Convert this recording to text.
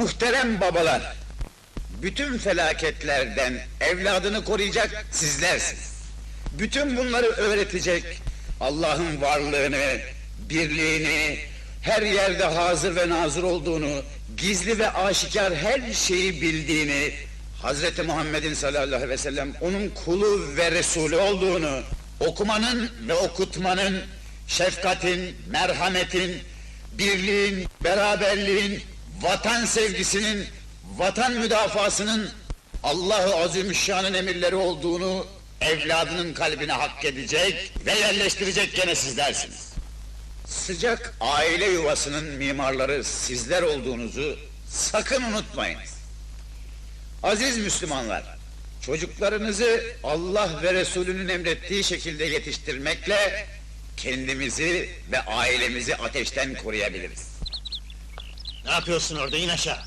Muhterem babalar, bütün felaketlerden evladını koruyacak sizlersiniz. Bütün bunları öğretecek Allah'ın varlığını, birliğini, her yerde hazır ve nazır olduğunu, gizli ve aşikar her şeyi bildiğini, Hazreti Muhammed'in sallallahu aleyhi ve sellem onun kulu ve Resulü olduğunu, okumanın ve okutmanın, şefkatin, merhametin, birliğin, beraberliğin, vatan sevgisinin, vatan müdafasının Allah-u Azimüşşan'ın emirleri olduğunu evladının kalbine hak edecek ve yerleştirecek gene sizlersiniz. Sıcak aile yuvasının mimarları sizler olduğunuzu sakın unutmayınız. Aziz Müslümanlar, çocuklarınızı Allah ve Resulünün emrettiği şekilde yetiştirmekle kendimizi ve ailemizi ateşten koruyabiliriz. Ne yapıyorsun orada in aşağı.